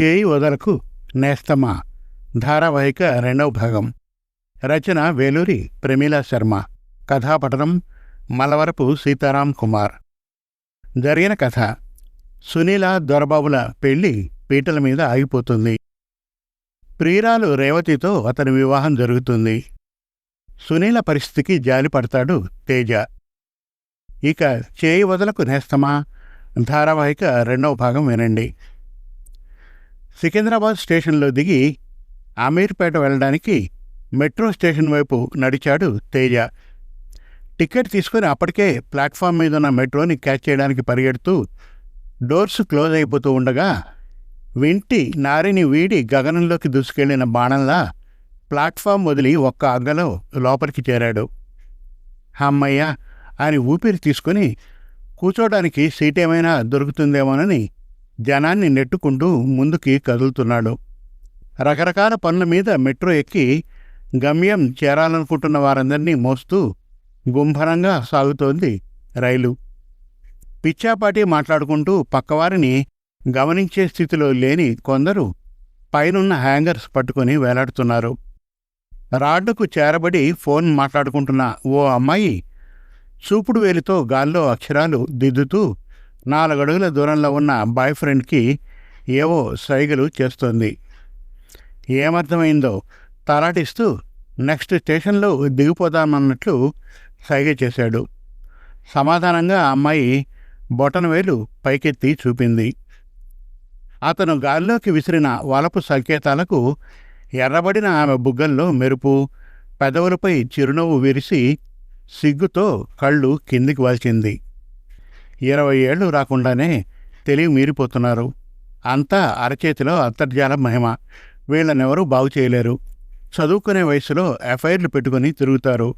చేయి వదలకు నేస్తమా ధారావాహిక రెండవ భాగం. రచన వేలూరి ప్రమీలా శర్మ. కథాపఠనం మలవరపు సీతారాం కుమార్. జరిగిన కథ. సునీల దొరబాబుల పెళ్ళి పీటల మీద ఆగిపోతుంది. ప్రియురాలు రేవతితో అతని వివాహం జరుగుతుంది. సునీల పరిస్థితికి జాలిపడతాడు తేజ. ఇక చేయి వదలకు నేస్తమా ధారావాహిక రెండవ భాగం వినండి. సికింద్రాబాద్ స్టేషన్లో దిగి అమీర్పేట వెళ్ళడానికి మెట్రో స్టేషన్ వైపు నడిచాడు తేజ. టికెట్ తీసుకుని అప్పటికే ప్లాట్ఫామ్ మీద ఉన్న మెట్రోని క్యాచ్ చేయడానికి పరిగెడుతూ డోర్స్ క్లోజ్ అయిపోతూ ఉండగా వింటి నారిని వీడి గగనంలోకి దూసుకెళ్ళిన బాణంలా ప్లాట్ఫామ్ వదిలి ఒక్క అగ్గలో లోపలికి చేరాడు. అమ్మయ్య అని ఊపిరి తీసుకుని కూర్చోడానికి సీట్ ఏమైనా దొరుకుతుందేమోనని జనాన్ని నెట్టుకుంటూ ముందుకి కదులుతున్నాడు. రకరకాల పనుల మీద మెట్రో ఎక్కి గమ్యం చేరాలనుకుంటున్న వారందరినీ మోస్తూ గుంభరంగా సాగుతోంది రైలు. పిచ్చాపాటి మాట్లాడుకుంటూ పక్కవారిని గమనించే స్థితిలో లేని కొందరు పైనున్న హ్యాంగర్స్ పట్టుకుని వేలాడుతున్నారు. రాడ్డుకు చేరబడి ఫోన్ మాట్లాడుకుంటున్న ఓ అమ్మాయి చూపుడు వేలితో గాల్లో అక్షరాలు దిద్దుతూ నాలుగడుగుల దూరంలో ఉన్న బాయ్ ఫ్రెండ్కి ఏవో సైగలు చేస్తోంది. ఏమర్థమైందో తలాటిస్తూ నెక్స్ట్ స్టేషన్లో దిగిపోదామన్నట్లు సైగ చేశాడు. సమాధానంగా అమ్మాయి బొటనవేలు పైకెత్తి చూపింది. అతను గాల్లోకి విసిరిన వలపు సంకేతాలకు ఎర్రబడిన ఆమె బుగ్గల్లో మెరుపు పెదవులపై చిరునవ్వు విరిసి సిగ్గుతో కళ్ళు కిందికి వాల్చింది. ఇరవై ఏళ్ళు రాకుండానే తెలివి మీరిపోతున్నారు. అంతా అరచేతిలో అంతర్జాల మహిమ. వీళ్ళనెవరూ బాగు చేయలేరు. చదువుకునే వయసులో ఎఫ్ఐఆర్లు పెట్టుకుని తిరుగుతారు.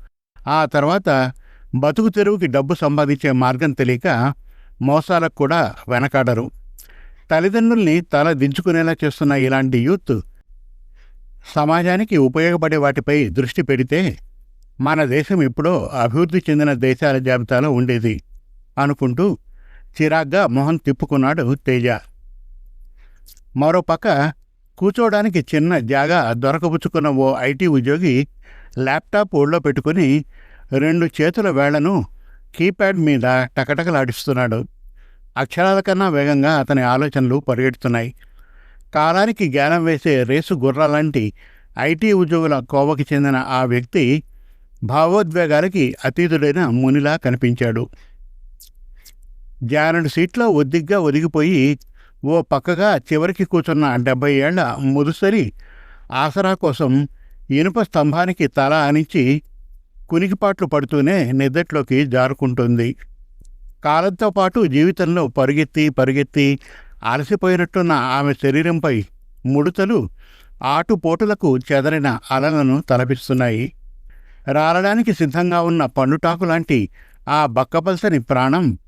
ఆ తర్వాత బతుకు తెరువుకి డబ్బు సంపాదించే మార్గం తెలియక మోసాలకు కూడా వెనకాడరు. తల్లిదండ్రుల్ని తల దించుకునేలా చేస్తున్న ఇలాంటి యూత్ సమాజానికి ఉపయోగపడే వాటిపై దృష్టి పెడితే మన దేశం ఎప్పుడో అభివృద్ధి చెందిన దేశాల జాబితాలో ఉండేది. అనుకుంటూ చిరాగ్గా మొహం తిప్పుకున్నాడు తేజ. మరోపక్క కూర్చోవడానికి చిన్న జాగా దొరకబుచ్చుకున్న ఓ ఐటీ ఉద్యోగి ల్యాప్టాప్ ఒళ్ళో పెట్టుకుని రెండు చేతుల వేళ్ళను కీప్యాడ్ మీద టకటకలాడిస్తున్నాడు. అక్షరాల కన్నా వేగంగా అతని ఆలోచనలు పరిగెడుతున్నాయి. కాలానికి జ్ఞానం వేసే రేసు గుర్రాలాంటి ఐటీ ఉద్యోగుల కోవకి చెందిన ఆ వ్యక్తి భావోద్వేగాలకి అతీతుడైన మునిలా కనిపించాడు. జారెండు సీట్లో ఒద్దిగ్గా ఒదిగిపోయి ఓ పక్కగా చివరికి కూర్చున్న డెబ్బై ఏళ్ళ ముదుసరి ఆసరా కోసం ఇనుప స్తంభానికి తల ఆనించి కునికిపాట్లు పడుతూనే నిద్దట్లోకి జారుకుంటుంది. కాలంతో పాటు జీవితంలో పరుగెత్తి పరుగెత్తి అలసిపోయినట్టున్న ఆమె శరీరంపై ముడతలు ఆటుపోటులకు చెదరిన అలలను తలపిస్తున్నాయి. రాలడానికి సిద్ధంగా ఉన్న పండుటాకు లాంటి ఆ బక్కపల్సని ప్రాణం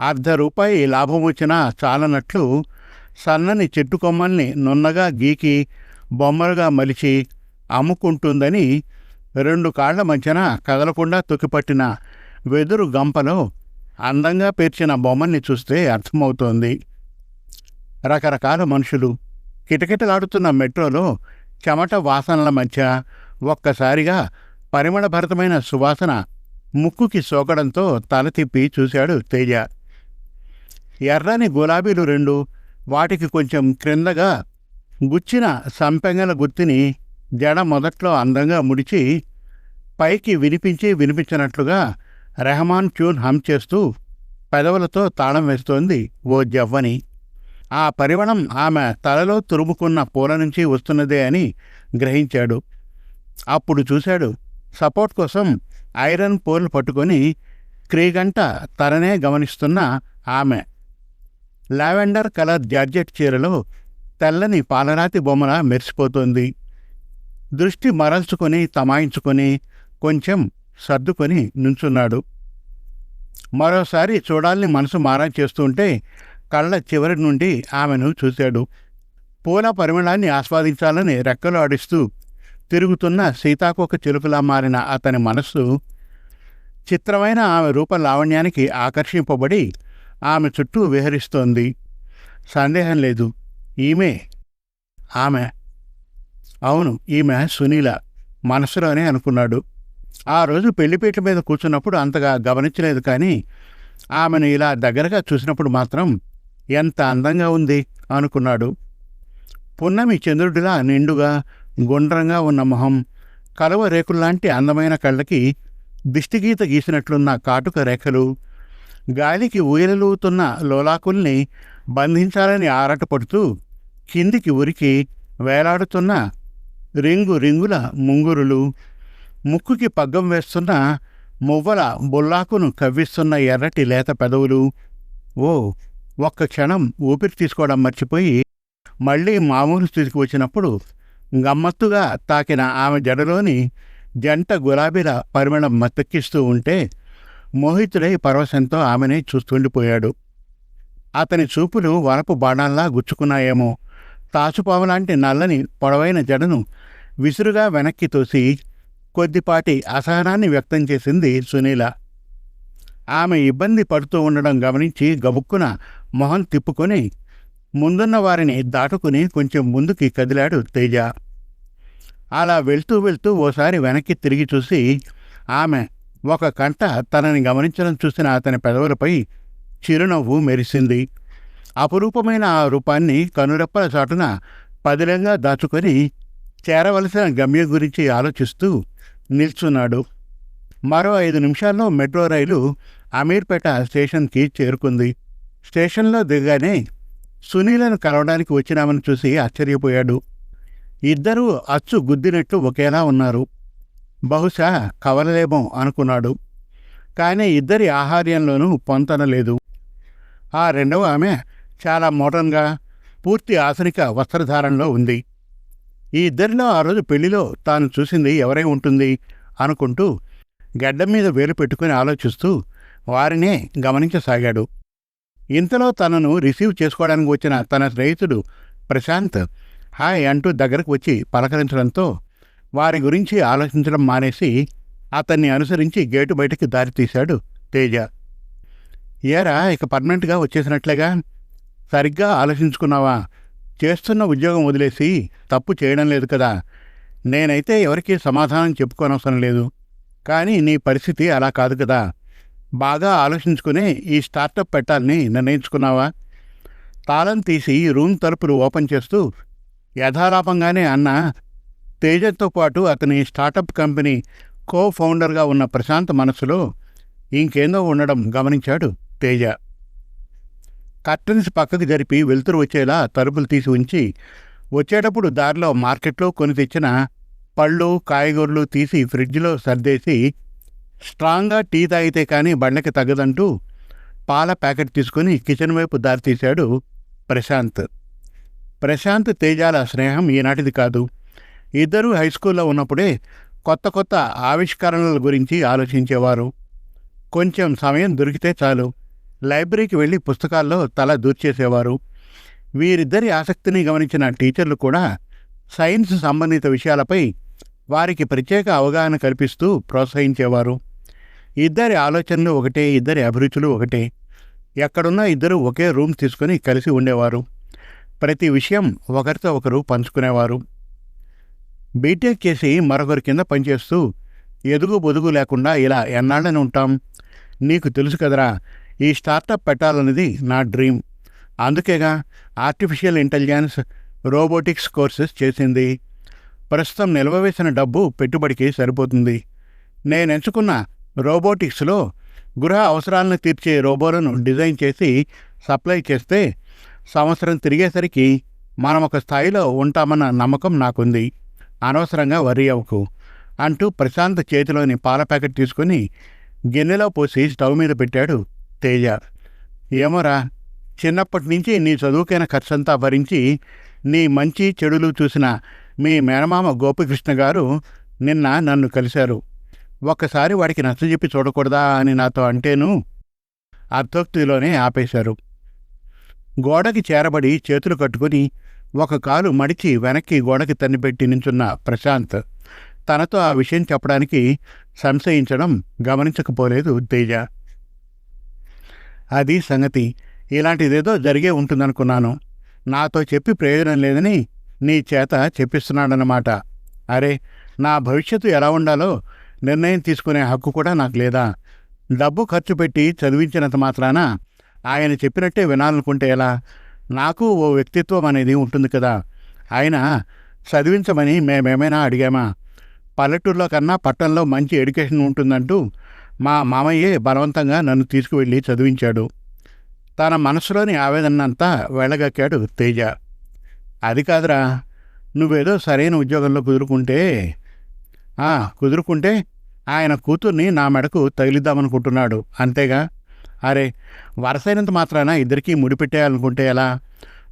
అర్ధ రూపాయి లాభం వచ్చినా చాలనట్లు సన్నని చెట్టు కొమ్మల్ని నున్నగా గీకి బొమ్మలుగా మలిచి అమ్ముకుంటుందని రెండు కాళ్ళ మధ్యన కదలకుండా తొక్కిపట్టిన వెదురు గంపలో అందంగా పేర్చిన బొమ్మల్ని చూస్తే అర్థమవుతోంది. రకరకాల మనుషులు కిటకిటలాడుతున్న మెట్రోలో చెమట వాసనల మధ్య ఒక్కసారిగా పరిమళభరితమైన సువాసన ముక్కుకి సోకడంతో తల తిప్పి చూశాడు తేజ. ఎర్రని గులాబీలు రెండు వాటికి కొంచెం క్రిందగా గుచ్చిన సంపెంగల గుత్తిని జడ మొదట్లో అందంగా ముడిచి పైకి వినిపించి వినిపించినట్లుగా రెహమాన్ ట్యూన్ హమ్ చేస్తూ పెదవులతో తాళం వేస్తోంది ఓ జవ్వని. ఆ పరిమళం ఆమె తలలో తురుముకున్న పూల నుంచి వస్తున్నదే అని గ్రహించాడు. అప్పుడు చూశాడు సపోర్ట్ కోసం ఐరన్ పోల్ పట్టుకొని క్రీగంట తరనే గమనిస్తున్న ఆమె. లావెండర్ కలర్ జార్జెట్ చీరలో తెల్లని పాలరాతి బొమ్మల మెరిసిపోతోంది. దృష్టి మరల్చుకొని తమాయించుకొని కొంచెం సర్దుకొని నుంచున్నాడు. మరోసారి చూడాలని మనసు మారం చేస్తుంటే కళ్ళ చివరి నుండి ఆమెను చూశాడు. పూల పరిమళాన్ని ఆస్వాదించాలని రెక్కలు ఆడిస్తూ తిరుగుతున్న సీతాకోక చిలుకలా మారిన అతని మనస్సు చిత్రమైన ఆమె రూప లావణ్యానికి ఆకర్షింపబడి ఆమె చుట్టూ విహరిస్తోంది. సందేహం లేదు. ఈమె ఆమె అవును ఈమె సునీల మనసులోనే అనుకున్నాడు. ఆ రోజు పెళ్ళిపీట మీద కూర్చున్నప్పుడు అంతగా గమనించలేదు కానీ ఆమెను ఇలా దగ్గరగా చూసినప్పుడు మాత్రం ఎంత అందంగా ఉంది అనుకున్నాడు. పున్నమి చంద్రుడిలా నిండుగా గుండ్రంగా ఉన్న మొహం కలవ రేకుల్లాంటి అందమైన కళ్ళకి దిష్టిగీత గీసినట్లున్న కాటుక రేఖలు గాలికి ఊయలలూతున్న లోలాకుల్ని బంధించాలని ఆరాటపడుతూ కిందికి ఉరికి వేలాడుతున్న రింగు రింగుల ముంగురులు ముక్కుకి పగ్గం వేస్తున్న మువ్వల బుల్లాకును కవ్విస్తున్న ఎర్రటి లేత పెదవులు. ఓ ఒక్క క్షణం ఊపిరి తీసుకోవడం మర్చిపోయి మళ్ళీ మామూలు స్థితికి వచ్చినప్పుడు గమ్మత్తుగా తాకిన ఆమె జడలోని జంట గులాబీల పరిమళం మత్తెక్కిస్తూ ఉంటే మోహితుడై పరవశంతో ఆమెనే చూస్తుండిపోయాడు. అతని చూపులు వనపు బాణాల్లా గుచ్చుకున్నాయేమో. తాచుపాములాంటి నల్లని పొడవైన జడను విసురుగా వెనక్కి తోసి కొద్దిపాటి అసహనాన్ని వ్యక్తం చేసింది సునీల. ఆమె ఇబ్బంది పడుతూ ఉండడం గమనించి గబుక్కున మొహం తిప్పుకొని ముందున్న వారిని దాటుకుని కొంచెం ముందుకి కదిలాడు తేజ. అలా వెళ్తూ వెళ్తూ ఓసారి వెనక్కి తిరిగి చూసి ఆమె ఒక కంట తనని గమనించడం చూసిన అతని పెదవులపై చిరునవ్వు మెరిసింది. అపురూపమైన ఆ రూపాన్ని కనురెప్పల చాటున పదిలంగా దాచుకొని చేరవలసిన గమ్యం గురించి ఆలోచిస్తూ నిల్చున్నాడు. మరో ఐదు నిమిషాల్లో మెట్రో రైలు అమీర్పేట స్టేషన్కి చేరుకుంది. స్టేషన్లో దిగగానే సునీలను కలవడానికి వచ్చినామని చూసి ఆశ్చర్యపోయాడు. ఇద్దరూ అచ్చు గుద్దినట్టు ఒకేలా ఉన్నారు. బహుశా కవలలేమో అనుకున్నాడు. కానీ ఇద్దరి ఆహార్యంలోనూ పొంతన లేదు. ఆ రెండవ ఆమె చాలా మోడర్న్గా పూర్తి ఆధునిక వస్త్రధారణలో ఉంది. ఈ ఇద్దరిలో ఆ రోజు పెళ్ళిలో తాను చూసింది ఎవరై ఉంటుంది అనుకుంటూ గడ్డం మీద వేలు పెట్టుకుని ఆలోచిస్తూ వారినే గమనించసాగాడు. ఇంతలో తనను రిసీవ్ చేసుకోవడానికి వచ్చిన తన స్నేహితుడు ప్రశాంత్ హాయ్ అంటూ దగ్గరకు వచ్చి పలకరించడంతో వారి గురించి ఆలోచించడం మానేసి అతన్ని అనుసరించి గేటు బయటకి దారి తీశాడు తేజ. ఏరా ఇక పర్మనెంట్గా వచ్చేసినట్లేగా? సరిగ్గా ఆలోచించుకున్నావా? చేస్తున్న ఉద్యోగం వదిలేసి తప్పు చేయడం లేదు కదా? నేనైతే ఎవరికీ సమాధానం చెప్పుకోనవసరం లేదు. కానీ నీ పరిస్థితి అలా కాదు కదా? బాగా ఆలోచించుకునే ఈ స్టార్టప్ పెట్టాలని నిర్ణయించుకున్నావా? తాళం తీసి రూమ్ తలుపులు ఓపెన్ చేస్తూ యథాలాపంగానే అన్న తేజతో పాటు అతని స్టార్టప్ కంపెనీ కో ఫౌండర్గా ఉన్న ప్రశాంత్ మనసులో ఇంకేందో ఉండడం గమనించాడు తేజ. కర్టన్స్ పక్కకు జరిపి వెలుతురు వచ్చేలా తలుపులు తీసి ఉంచి వచ్చేటప్పుడు దారిలో మార్కెట్లో కొని తెచ్చిన పళ్ళు కాయగూరలు తీసి ఫ్రిడ్జ్లో సర్దేసి స్ట్రాంగ్గా టీ తాగితే కానీ బండకి తగ్గదంటూ పాల ప్యాకెట్ తీసుకుని కిచెన్ వైపు దారి తీశాడు ప్రశాంత్. ప్రశాంత్ తేజాల స్నేహం ఈనాటిది కాదు. ఇద్దరూ హై స్కూల్లో ఉన్నప్పుడే కొత్త కొత్త ఆవిష్కరణల గురించి ఆలోచించేవారు. కొంచెం సమయం దొరికితే చాలు. లైబ్రరీకి వెళ్ళి పుస్తకాల్లో తల దూర్చేసేవారు. వీరిద్దరి ఆసక్తిని గమనించిన టీచర్లు కూడా సైన్స్ సంబంధిత విషయాలపై వారికి ప్రత్యేక అవగాహన కల్పిస్తూ ప్రోత్సహించేవారు. ఇద్దరి ఆలోచనలు ఒకటే ఇద్దరి అభిరుచులు ఒకటే. ఎక్కడున్నా ఇద్దరు ఒకే రూమ్ తీసుకుని కలిసి ఉండేవారు. ప్రతి విషయం ఒకరితో ఒకరు పంచుకునేవారు. బీటెక్ చేసి మరొకరి కింద పనిచేస్తూ ఎదుగు బొదుగు లేకుండా ఇలా ఎన్నాళ్ళని ఉంటాం? నీకు తెలుసు కదరా ఈ స్టార్టప్ పెట్టాలన్నది నా డ్రీమ్. అందుకేగా ఆర్టిఫిషియల్ ఇంటెలిజెన్స్ రోబోటిక్స్ కోర్సెస్ చేసింది. ప్రస్తుతం నిల్వవేసిన డబ్బు పెట్టుబడికి సరిపోతుంది. నేను ఎంచుకున్న రోబోటిక్స్లో గృహ అవసరాలను తీర్చే రోబోలను డిజైన్ చేసి సప్లై చేస్తే సంవత్సరం తిరిగేసరికి మనం ఒక స్థాయిలో ఉంటామన్న నమ్మకం నాకుంది. అనవసరంగా వరి అవ్వకు అంటూ ప్రశాంత్ చేతిలోని పాల ప్యాకెట్ తీసుకుని గిన్నెలో పోసి స్టవ్ మీద పెట్టాడు తేజ. ఏమోరా చిన్నప్పటి నుంచి నీ చదువుకైన ఖర్చంతా భరించి నీ మంచి చెడులు చూసిన మీ మేనమామ గోపికృష్ణ గారు నిన్న నన్ను కలిశారు. ఒక్కసారి వాడికి నచ్చజెప్పి చూడకూడదా అని నాతో అంటేను అర్థోక్తిలోనే ఆపేశారు. గోడకి చేరబడి చేతులు కట్టుకుని ఒక కాలు మడిచి వెనక్కి గోడకి తన్నిపెట్టి నించున్న ప్రశాంత్ తనతో ఆ విషయం చెప్పడానికి సంశయించడం గమనించకపోలేదు తేజ. అది సంగతి. ఇలాంటిదేదో జరిగే ఉంటుందనుకున్నాను. నాతో చెప్పి ప్రయోజనం లేదని నీ చేత చెప్పిస్తున్నాడన్నమాట. అరే నా భవిష్యత్తు ఎలా ఉండాలో నిర్ణయం తీసుకునే హక్కు కూడా నాకు లేదా? డబ్బు ఖర్చు పెట్టి చదివించినంత మాత్రాన ఆయన చెప్పినట్టే వినాలనుకుంటే ఎలా? నాకు ఓ వ్యక్తిత్వం అనేది ఉంటుంది కదా. ఆయన చదివించమని మేమేమైనా అడిగామా? పల్లెటూరులో కన్నా పట్టణంలో మంచి ఎడ్యుకేషన్ ఉంటుందంటూ మా మామయ్యే బలవంతంగా నన్ను తీసుకువెళ్ళి చదివించాడు. తన మనసులోని ఆవేదనంతా వెళ్ళగక్కాడు తేజ. అది కాదురా నువ్వేదో సరైన ఉద్యోగంలో కుదురుకుంటే ఆ, కుదురుకుంటే ఆయన కూతుర్ని నా మెడకు తగిలిద్దామనుకుంటున్నాడు. అంతేగా? అరే వరసైనంత మాత్రాన ఇద్దరికీ ముడిపెట్టేయాలనుకుంటే ఎలా?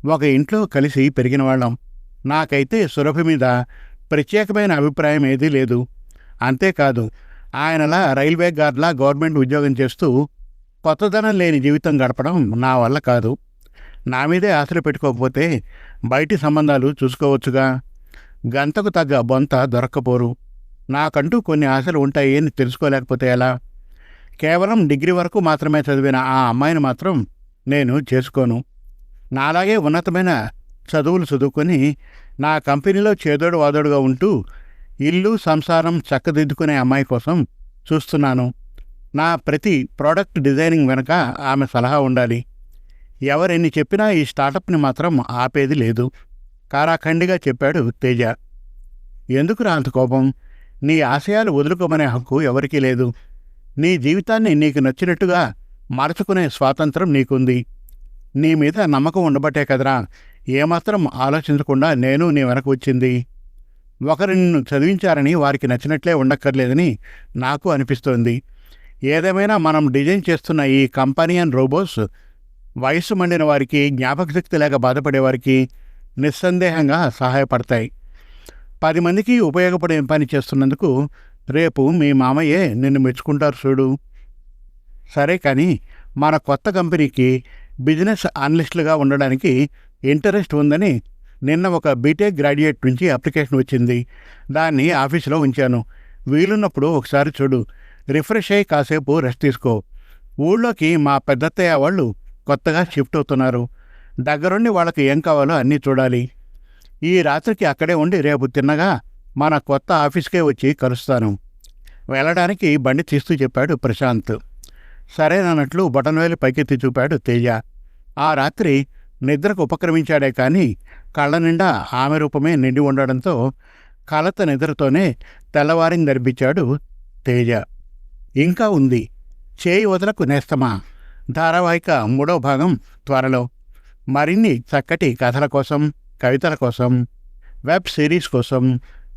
ఒక ఇంట్లో కలిసి పెరిగిన వాళ్ళం. నాకైతే సురభి మీద ప్రత్యేకమైన అభిప్రాయం ఏదీ లేదు. అంతేకాదు ఆయనలా రైల్వే గార్డ్లా గవర్నమెంట్ ఉద్యోగం చేస్తూ కొత్తదనం లేని జీవితం గడపడం నా వల్ల కాదు. నా మీదే ఆశలు పెట్టుకోకపోతే బయటి సంబంధాలు చూసుకోవచ్చుగా. గంతకు తగ్గ బొంత దొరక్కపోరు. నాకంటూ కొన్ని ఆశలు ఉంటాయి అని తెలుసుకోలేకపోతే ఎలా? కేవలం డిగ్రీ వరకు మాత్రమే చదివిన ఆ అమ్మాయిని మాత్రం నేను చేసుకోను. నాలాగే ఉన్నతమైన చదువులు చదువుకొని నా కంపెనీలో చేదోడు వాదోడుగా ఉంటూ ఇల్లు సంసారం చక్కదిద్దుకునే అమ్మాయి కోసం చూస్తున్నాను. నా ప్రతి ప్రోడక్ట్ డిజైనింగ్ వెనక ఆమె సలహా ఉండాలి. ఎవరెన్ని చెప్పినా ఈ స్టార్టప్ని మాత్రం ఆపేది లేదు. కారాఖండిగా చెప్పాడు తేజ. ఎందుకురా అంత కోపం? నీ ఆశయాలు వదులుకోమనే హక్కు ఎవరికీ లేదు. నీ జీవితాన్ని నీకు నచ్చినట్టుగా మార్చుకునే స్వాతంత్రం నీకుంది. నీ మీద నమ్మకం ఉండబట్టే కదరా. ఏమాత్రం ఆలోచించకుండా నేను నీ వెనక వచ్చింది. ఒకరు నిన్ను చదివించారని వారికి నచ్చినట్లే ఉండక్కర్లేదని నాకు అనిపిస్తోంది. ఏదేమైనా మనం డిజైన్ చేస్తున్న ఈ కంపెనీయన్ రోబోస్ వయస్సు మండిన వారికి జ్ఞాపకశక్తి లేక బాధపడేవారికి నిస్సందేహంగా సహాయపడతాయి. పది మందికి ఉపయోగపడే పని చేస్తున్నందుకు రేపు మీ మామయ్యే నిన్ను మెచ్చుకుంటారు చూడు. సరే కానీ మన కొత్త కంపెనీకి బిజినెస్ అనలిస్టులుగా ఉండడానికి ఇంటరెస్ట్ ఉందని నిన్న ఒక బీటెక్ గ్రాడ్యుయేట్ నుంచి అప్లికేషన్ వచ్చింది. దాన్ని ఆఫీసులో ఉంచాను. వీలున్నప్పుడు ఒకసారి చూడు. రిఫ్రెష్ అయ్యి కాసేపు రెస్ట్ తీసుకో. ఊళ్ళోకి మా పెద్దత్తయ్య వాళ్ళు కొత్తగా షిఫ్ట్ అవుతున్నారు. దగ్గరుండి వాళ్ళకి ఏం కావాలో అన్నీ చూడాలి. ఈ రాత్రికి అక్కడే ఉండి రేపు తిన్నగా మన కొత్త ఆఫీస్కే వచ్చి కలుస్తాను. వెళ్ళడానికి బండి తీస్తూ చెప్పాడు ప్రశాంత్. సరేనన్నట్లు బొటనవేలు పైకెత్తి చూపాడు తేజ. ఆ రాత్రి నిద్రకు ఉపక్రమించాడే కానీ కళ్ళ నిండా ఆమె రూపమే నిండి ఉండడంతో కలత నిద్రతోనే తెల్లవారిని నడిపించాడు తేజ. ఇంకా ఉంది. చేయి వదలకు నేస్తమా? ధారావాహిక మూడో భాగం త్వరలో. మరిన్ని చక్కటి కథల కోసం కవితల కోసం వెబ్ సిరీస్ కోసం